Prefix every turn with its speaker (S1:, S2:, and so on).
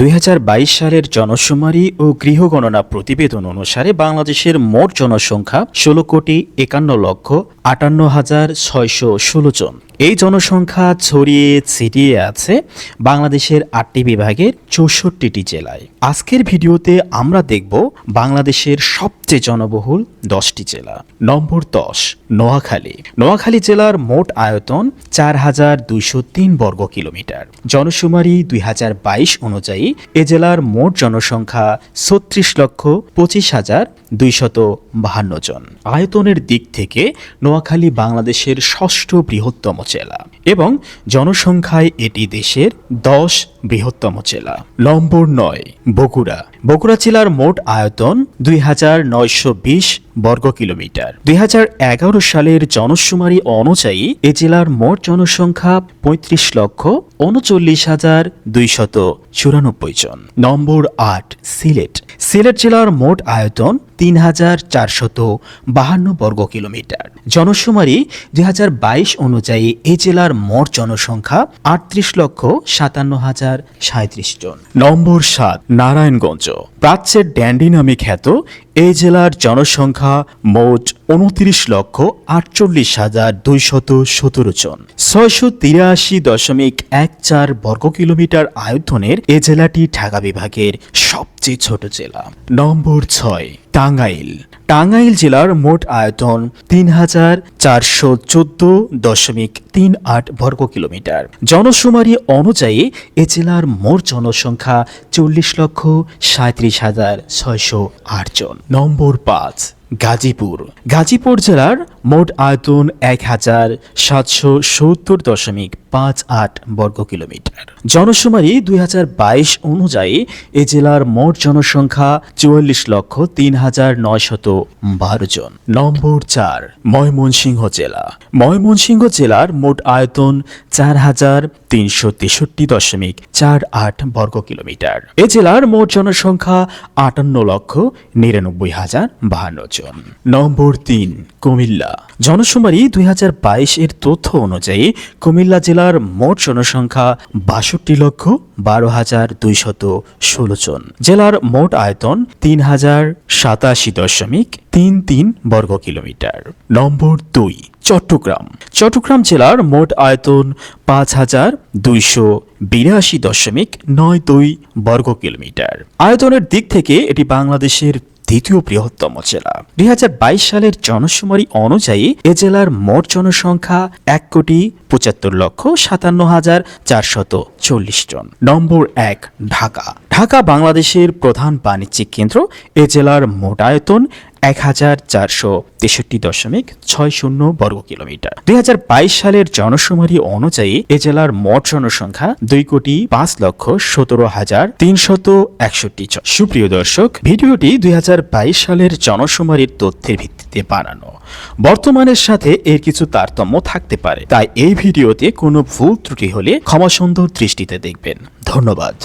S1: দুই হাজার বাইশ সালের জনশুমারি ও গৃহগণনা প্রতিবেদন অনুসারে বাংলাদেশের মোট জনসংখ্যা ষোলো কোটি একান্ন লক্ষ আটান্ন হাজার ছয়শো ষোলো জন। এই জনসংখ্যা ছড়িয়ে ছিটিয়ে আছে বাংলাদেশের আটটি বিভাগের চৌষট্টিটি জেলায়। আজকের ভিডিওতে আমরা দেখব বাংলাদেশের সবচেয়ে জনবহুল, দশটি জেলা। নম্বর দশ, নোয়াখালী। নোয়াখালী জেলার মোট আয়তন চার হাজার দুইশো তিন বর্গ কিলোমিটার। জনশুমারি দুই হাজার বাইশ অনুযায়ী এ জেলার মোট জনসংখ্যা ছত্রিশ লক্ষ পঁচিশ হাজার দুইশত বাহান্ন জন। আয়তনের দিক থেকে নোয়াখালী বাংলাদেশের ষষ্ঠ বৃহত্তম জেলা এবং জনসংখ্যায় এটি দেশের দশ বৃহত্তম জেলা। নম্বর নয়, বগুড়া। বগুড়া জেলার মোট আয়তন দুই হাজার নয়শো বিশ বর্গ কিলোমিটার। দুই হাজার এগারো সালের জনশুমারি অনুযায়ী এ জেলার মোট জনসংখ্যা পঁয়ত্রিশ লক্ষ উনচল্লিশ হাজার দুইশত চুরানব্বই জন। নম্বর আট, সিলেট। সিলেট জেলার মোট আয়তন তিন হাজার চারশত বাহান্ন বর্গ কিলোমিটার। জনশুমারি দুই হাজার বাইশ অনুযায়ী এ জেলার মোট জনসংখ্যা আটত্রিশ লক্ষ সাতান্ন হাজার সাঁত্রিশ জন। নম্বর সাত, নারায়ণগঞ্জ। প্রাচ্যের ড্যান্ডি নামে খ্যাত এই জেলার জনসংখ্যা মোট উনত্রিশ লক্ষ আটচল্লিশ হাজার দুইশত সতেরো জন। ছয়শো তিরাশি দশমিক এক চার বর্গ কিলোমিটার আয়তনের এ জেলাটি ঢাকা বিভাগের সবচেয়ে ছোট জেলা। নম্বর ছয় টাঙ্গাইল। টাঙ্গাইল জেলার মোট আয়তন তিন হাজার চারশো চোদ্দ দশমিক তিন আট বর্গ কিলোমিটার। জনশুমারি অনুযায়ী এ জেলার মোট জনসংখ্যা চল্লিশ লক্ষ সাঁত্রিশ হাজার ছয়শো আটজন নম্বর পাঁচ, গাজীপুর। গাজীপুর জেলার মোট আয়তন এক হাজার সাতশো সত্তর দশমিক পাঁচ আট বর্গ কিলোমিটার। জনশুমারি দুই হাজার বাইশ অনুযায়ী এ জেলার মোট জনসংখ্যা চুয়াল্লিশ লক্ষ তিন হাজার নয়শত বারো জন। নম্বর চার, ময়মনসিংহ জেলা। ময়মনসিংহ জেলার মোট আয়তন চার হাজার তিনশো তেষট্টি দশমিক চার আট বর্গ কিলোমিটার। এ জেলার মোট জনসংখ্যা আটান্ন লক্ষ নিরানব্বই হাজার বাহান্ন জন। নম্বর তিন, কুমিল্লা। জনশুমারি দুই হাজার বাইশ এর তথ্য অনুযায়ী কুমিল্লা জেলার মোট জনসংখ্যা বাষট্টি লক্ষ বারো হাজার দুইশত ষোলো জন। জেলার মোট আয়তন তিন হাজার সাতাশি দশমিক তিন তিন বর্গ কিলোমিটার। নম্বর দুই, চট্টগ্রাম। চট্টগ্রাম জেলার মোট আয়তন পাঁচ হাজার দুইশো বিরাশি দশমিক নয় দুই বর্গ কিলোমিটার। আয়তনের দিক থেকে এটি বাংলাদেশের দ্বিতীয় বৃহত্তম জেলা। দুই হাজার বাইশ সালের জনশুমারি অনুযায়ী এ জেলার মোট জনসংখ্যা এক কোটি পঁচাত্তর লক্ষ সাতান্ন হাজার চারশত চল্লিশ জন। নম্বর এক, ঢাকা। ঢাকা বাংলাদেশের প্রধান বাণিজ্যিক কেন্দ্র। এ জেলার মোট আয়তন এক হাজার চারশো তেষট্টি দশমিক ছয় শূন্য বর্গ কিলোমিটার। দুই হাজার বাইশ সালের জনশুমারি অনুযায়ী এ জেলার মোট জনসংখ্যা দুই কোটি পাঁচ লক্ষ সতেরো হাজার তিনশত একষট্টি জন। সুপ্রিয় দর্শক, ভিডিওটি দুই হাজার বাইশ সালের জনশুমারির তথ্যের ভিত্তিতে বানানো। বর্তমানের সাথে এর কিছু তারতম্য থাকতে পারে। তাই এই ভিডিওতে কোনো ভুল ত্রুটি হলে ক্ষমাসুন্দর দৃষ্টিতে দেখবেন। ধন্যবাদ।